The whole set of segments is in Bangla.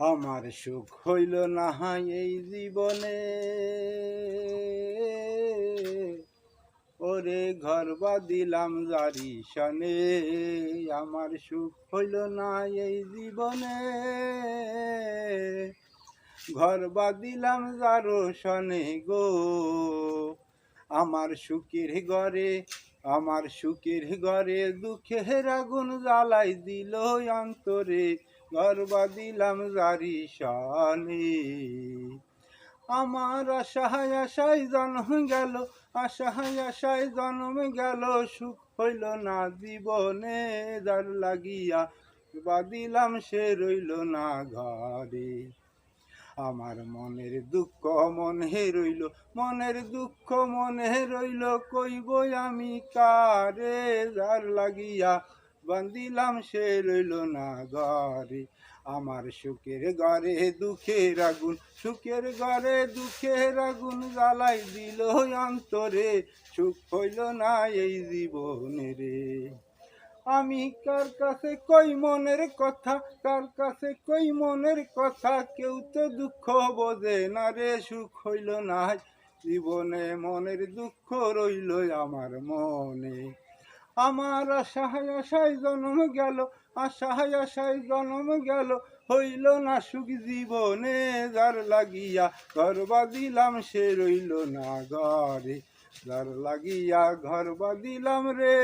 আমার সুখ হইল না এই জীবনে। ওরে ঘর বা দিলাম জারি সনে আমার সুখ হইল না এই জীবনে। ঘর বা দিলাম যারো সনে গো, আমার সুখের ঘরে আমার সুখের ঘরে দুঃখের আগুন জ্বালাই দিল অন্তরে, গর্বা দিলাম জারি শানে আমার আশায় আশায় জন্ম গেল, আশায় আশায় জন্ম গেল, সুখ হইল না জীবনে, যার লাগিয়া বাদিলাম সে রইল না ঘরে। আমার মনের দুঃখ মনে রইল, মনের দুঃখ মনে রইল, কইব আমি কারে? যার লাগিয়া বান্দিলাম সে রইল না ঘরে। আমার সুখের ঘরে দুঃখের আগুন, সুখের ঘরে দুঃখের আগুন জ্বালাই দিল অন্তরে। সুখ হইল না এই জীবনে রে আমি কার কাছে কই মনের কথা? কার কাছে কই মনের কথা? কেউ তো দুঃখ বোঝে না রে, সুখ হইল না জীবনে মনের দুঃখ রইল আমার মনে। আমার আশায় আশায় জন্ম গেল, আশায় আশায় জন্ম গেল। হইল না সুখ জীবনে, যার লাগিয়া গর্বা দিলাম সে রইল না ঘরে। যার লাগিয়া ঘর দিলাম রে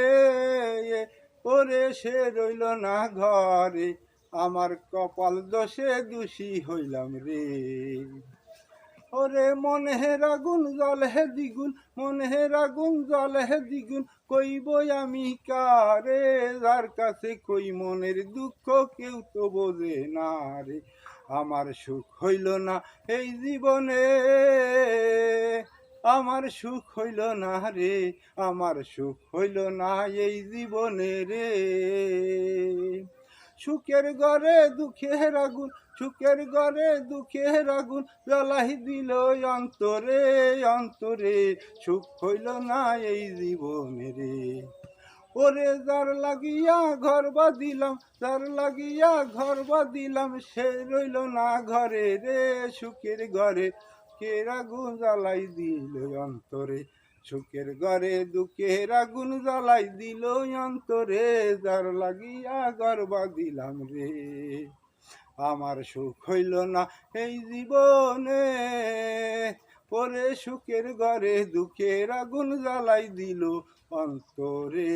ওরে সে রইল না ঘরে, আমার কপাল দোষে দোষী হইলাম রে। ওরে মনের আগুন জলে দ্বিগুণ মনের আগুন জলে দ্বিগুণ কইব আমি কারে? যার কাছে কই মনের দুঃখ, কেউ তো বোঝে না রে। আমার সুখ হইল না এই জীবনে। আমার সুখ হইল না রে, আমার সুখ হইল না এই জীবনে রে। সুখের ঘরে দুঃখের আগুন, সুখের ঘরে দুঃখের আগুন জ্বালাই দিল অন্তরে অন্তরে সুখ হইল না এই জীবনে রে। ওরে যার লাগিয়া ঘর দিলাম যার লাগিয়া ঘর দিলাম সে রইল না ঘরে রে সুখের ঘরে। সুখের আগুন জ্বালাই দিল অন্তরে। সুখের ঘরে দুঃখের আগুন জ্বালাই দিল অন্তরে। যার লাগিয়া গর্বা দিলাম রে। আমার সুখ হইল না এই জীবনে। পরে সুখের ঘরে দুঃখের আগুন জ্বালাই দিল অন্তরে।